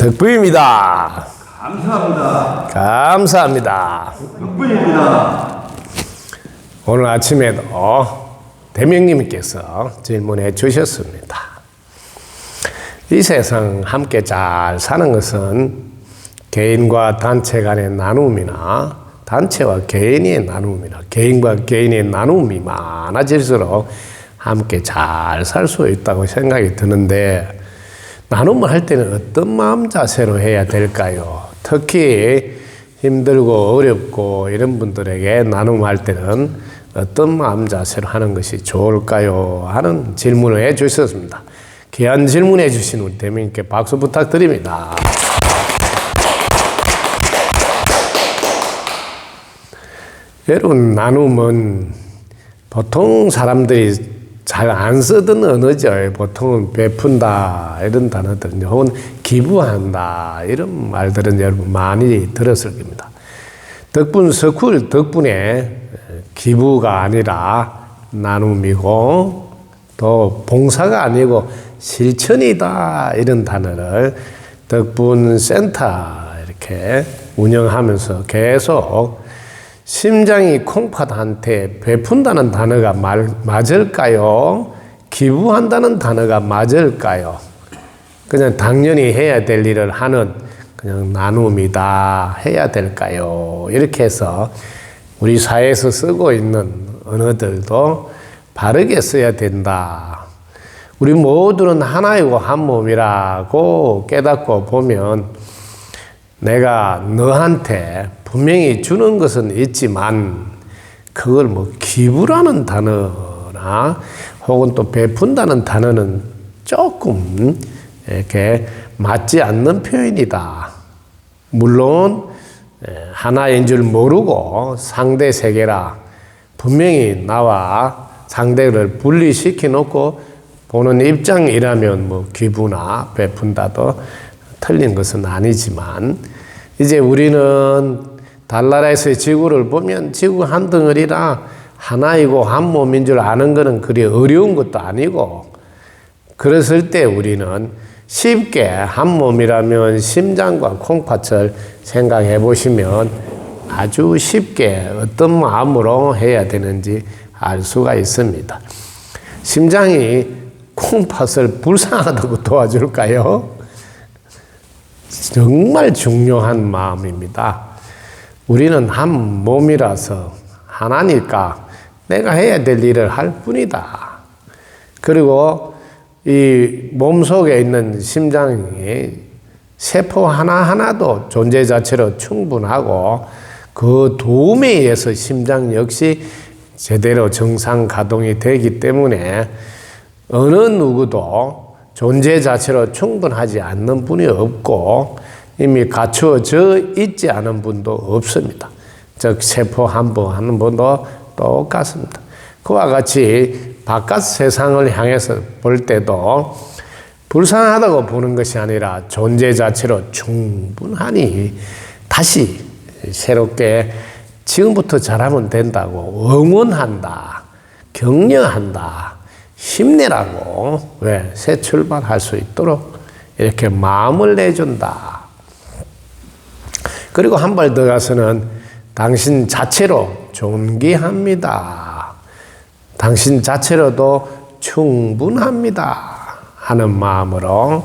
덕분입니다. 감사합니다. 감사합니다. 덕분입니다. 오늘 아침에도 대명님께서 질문해 주셨습니다. 이 세상 함께 잘 사는 것은 개인과 단체 간의 나눔이나 단체와 개인의 나눔이나 개인과 개인의 나눔이 많아질수록 함께 잘 살 수 있다고 생각이 드는데 나눔을 할 때는 어떤 마음 자세로 해야 될까요? 특히 힘들고 어렵고 이런 분들에게 나눔할 때는 어떤 마음 자세로 하는 것이 좋을까요? 하는 질문을 해 주셨습니다. 귀한 질문해 주신 우리 대민께 박수 부탁드립니다. 여러분, 나눔은 보통 사람들이 잘 안 쓰던 언어죠. 보통은 베푼다 이런 단어들, 혹은 기부한다 이런 말들은 여러분 많이 들었을 겁니다. 덕분 서쿨 덕분에 기부가 아니라 나눔이고 또 봉사가 아니고 실천이다 이런 단어를 덕분 센터 이렇게 운영하면서 계속 심장이 콩팥한테 베푼다는 단어가 말, 맞을까요? 기부한다는 단어가 맞을까요? 그냥 당연히 해야 될 일을 하는 그냥 나눔이다 해야 될까요? 이렇게 해서 우리 사회에서 쓰고 있는 언어들도 바르게 써야 된다. 우리 모두는 하나이고 한 몸이라고 깨닫고 보면 내가 너한테 분명히 주는 것은 있지만 그걸 뭐 기부라는 단어나 혹은 또 베푼다는 단어는 조금 이렇게 맞지 않는 표현이다. 물론 하나인 줄 모르고 상대 세계라 분명히 나와 상대를 분리시켜 놓고 보는 입장이라면 뭐 기부나 베푼다도 틀린 것은 아니지만 이제 우리는 달나라에서의 지구를 보면 지구 한 덩어리라 하나이고 한 몸인 줄 아는 것은 그리 어려운 것도 아니고 그랬을 때 우리는 쉽게 한 몸이라면 심장과 콩팥을 생각해 보시면 아주 쉽게 어떤 마음으로 해야 되는지 알 수가 있습니다. 심장이 콩팥을 불쌍하다고 도와줄까요? 정말 중요한 마음입니다. 우리는 한 몸이라서 하나니까 내가 해야 될 일을 할 뿐이다. 그리고 이 몸 속에 있는 심장이 세포 하나하나도 존재 자체로 충분하고 그 도움에 의해서 심장 역시 제대로 정상 가동이 되기 때문에 어느 누구도 존재 자체로 충분하지 않는 분이 없고 이미 갖추어져 있지 않은 분도 없습니다. 즉 세포 한번 하는 분도 똑같습니다. 그와 같이 바깥 세상을 향해서 볼 때도 불쌍하다고 보는 것이 아니라 존재 자체로 충분하니 다시 새롭게 지금부터 잘하면 된다고 응원한다, 격려한다, 힘내라고 왜 새 출발할 수 있도록 이렇게 마음을 내준다. 그리고 한 발 더 가서는 당신 자체로 존귀합니다. 당신 자체로도 충분합니다. 하는 마음으로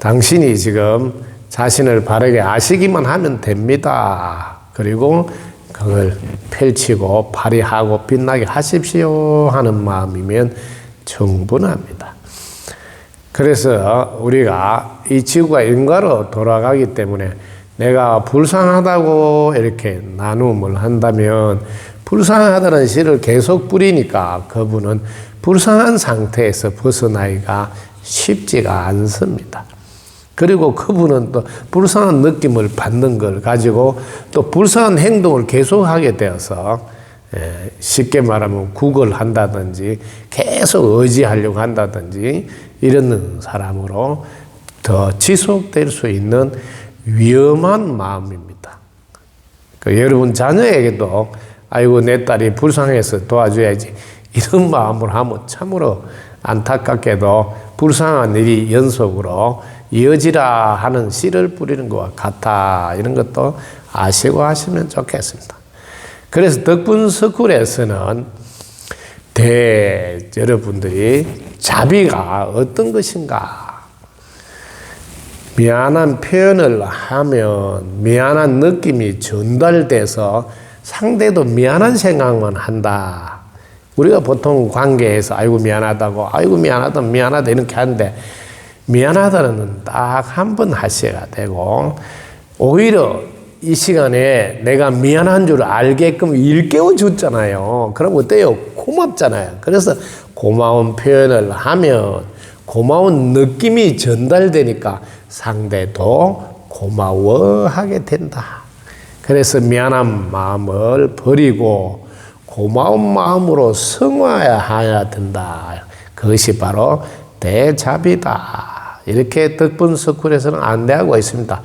당신이 지금 자신을 바르게 아시기만 하면 됩니다. 그리고 그걸 펼치고 발휘하고 빛나게 하십시오 하는 마음이면 충분합니다. 그래서 우리가 이 지구가 인과로 돌아가기 때문에 내가 불쌍하다고 이렇게 나눔을 한다면 불쌍하다는 시를 계속 뿌리니까 그분은 불쌍한 상태에서 벗어나기가 쉽지가 않습니다. 그리고 그분은 또 불쌍한 느낌을 받는 걸 가지고 또 불쌍한 행동을 계속하게 되어서 예, 쉽게 말하면 구걸 한다든지 계속 의지하려고 한다든지 이런 사람으로 더 지속될 수 있는 위험한 마음입니다. 그 여러분 자녀에게도 아이고 내 딸이 불쌍해서 도와줘야지 이런 마음으로 하면 참으로 안타깝게도 불쌍한 일이 연속으로 이어지라 하는 씨를 뿌리는 것과 같아. 이런 것도 아시고 하시면 좋겠습니다. 그래서 덕분 스쿨에서는 대 여러분들이 자비가 어떤 것인가 미안한 표현을 하면 미안한 느낌이 전달돼서 상대도 미안한 생각만 한다. 우리가 보통 관계에서 아이고 미안하다고 아이고 미안하다 미안하다 이렇게 하는데 미안하다는 딱 한 번 하셔야 되고 오히려 이 시간에 내가 미안한 줄 알게끔 일깨워 줬잖아요. 그럼 어때요? 고맙잖아요. 그래서 고마운 표현을 하면 고마운 느낌이 전달되니까 상대도 고마워하게 된다. 그래서 미안한 마음을 버리고 고마운 마음으로 승화해야 된다. 그것이 바로 대자비다. 이렇게 덕분 스쿨에서는 안내하고 있습니다.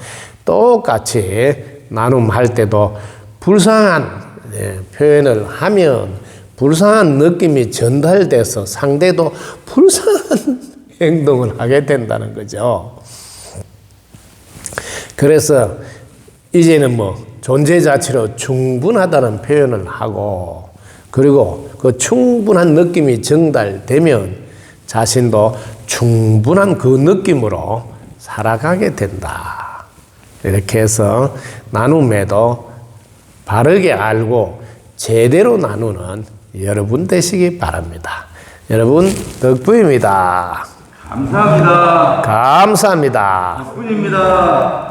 똑같이 나눔할 때도 불쌍한 예, 표현을 하면 불쌍한 느낌이 전달돼서 상대도 불쌍한 행동을 하게 된다는 거죠. 그래서 이제는 뭐 존재 자체로 충분하다는 표현을 하고 그리고 그 충분한 느낌이 전달되면 자신도 충분한 그 느낌으로 살아가게 된다. 이렇게 해서 나눔에도 바르게 알고 제대로 나누는 여러분 되시기 바랍니다. 여러분 덕분입니다. 감사합니다. 감사합니다. 덕분입니다.